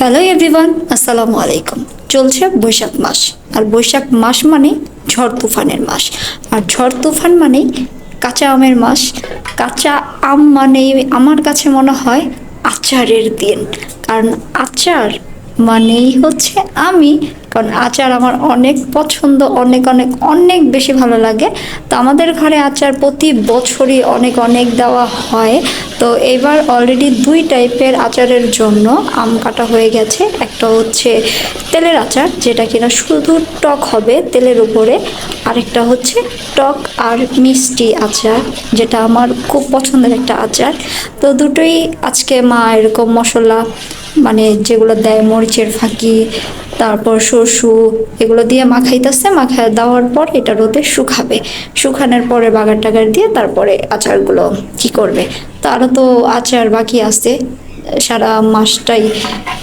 Hello everyone আসসালামু আলাইকুম চলছে বৈশাখ মাস। আর বৈশাখ মাস মানে ঝড় তুফানের মাস। আর ঝড় তুফান মানে কাঁচা আমের মাস। কাঁচা আম মানে আমার কাছে মনে হয় আচারের দিন। কারণ আচার মানেই হচ্ছে আমি, কারণ আচার আমার অনেক পছন্দ, অনেক অনেক অনেক বেশি ভালো লাগে। তো আমাদের ঘরে আচার প্রতি বছরই অনেক অনেক দেওয়া হয়। তো এবার অলরেডি দুই টাইপের আচারের জন্য আম কাটা হয়ে গেছে। একটা হচ্ছে তেলের আচার, যেটা কিনা শুধু টক হবে তেলের উপরে। আরেকটা হচ্ছে টক আর মিষ্টি আচার, যেটা আমার খুব পছন্দের একটা আচার। তো দুটোই আজকে মা এরকম মশলা মানে যেগুলো দেয় মরিচের ফাঁকি, তারপর শসু এগুলো দিয়ে মাখাইতেছে মাখা দেওয়ার পর এটা রোদে শুকাবে। শুকানোর পরে বাগার টাগার দিয়ে তারপরে আচারগুলো কি করবে? তো আরও তো আচার বাকি আছে। সারা মাসটাই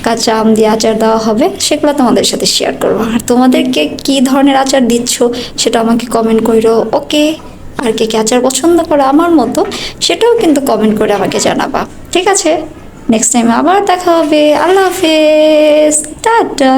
কাঁচা আম দিয়ে আচার দেওয়া হবে, সেগুলো তোমাদের সাথে শেয়ার করব। আর তোমাদেরকে কি ধরনের আচার দিচ্ছ সেটা আমাকে কমেন্ট করো ওকে? আর কে কে আচার পছন্দ করে আমার মতো, সেটাও কিন্তু কমেন্ট করে আমাকে জানাবা। ঠিক আছে? নেক্সট টাইম আবার দেখা হবে আল্লাহ হাফেজ টাটা